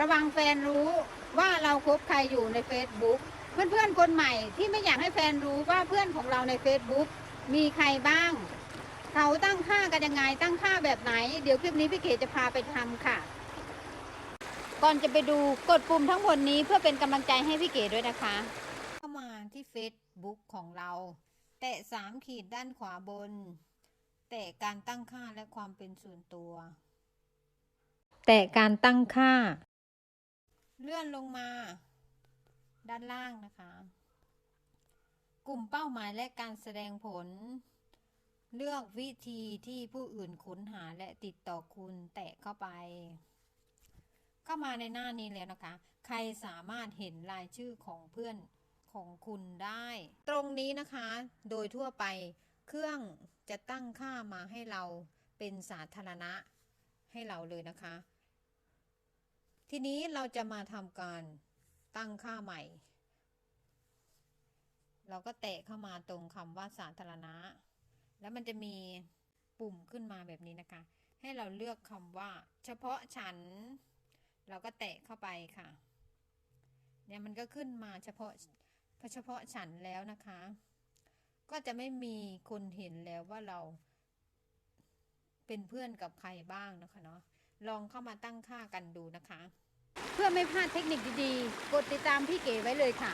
ระวังแฟนรู้ว่าเราคบใครอยู่ใน Facebook เพื่อนๆคนใหม่ที่ไม่อยากให้แฟนรู้ว่าเพื่อนของเราใน Facebook มีใครบ้าง เขาตั้งค่ากันยังไงตั้งค่าแบบไหน เดี๋ยวคลิปนี้พี่เขจะพาไปทำค่ะ ก่อนจะไปดูกดปุ่มทั้งหมดนี้เพื่อเป็นกำลังใจให้พี่เก๋ด้วยนะคะ เข้ามาที่ Facebook ของเรา แตะสามขีดด้านขวาบน แตะการตั้งค่าและความเป็นส่วนตัว แตะการตั้งค่า เลื่อนลงมา ด้านล่างนะคะ กลุ่มเป้าหมายและการแสดงผล เลือกวิธีที่ผู้อื่นค้นหาและติดต่อคุณแตะเข้าไป เข้ามาในหน้านี้แล้วนะคะ ใครสามารถเห็นรายชื่อของเพื่อนของคุณได้ ตรงนี้นะคะ โดยทั่วไปเครื่องจะตั้งค่ามาให้เราเป็นสาธารณะให้เราเลยนะคะ ทีนี้เราจะมาทำการตั้งค่าใหม่ เราก็แตะเข้ามาตรงคำว่าสาธารณะ แล้วมันจะมีปุ่มขึ้นมาแบบนี้นะคะ ให้เราเลือกคำว่า เฉพาะฉัน เราก็แตะเข้าไปค่ะ เนี่ยมันก็ขึ้นมาเฉพาะเฉพาะฉันแล้วนะคะ ก็จะไม่มีคนเห็นแล้วว่าเราเป็นเพื่อนกับใครบ้างนะคะเนาะลองเข้ามาตั้งค่ากันดูนะคะ เพื่อไม่พลาดเทคนิคดีๆ กดติดตามพี่เก๋ไว้เลยค่ะ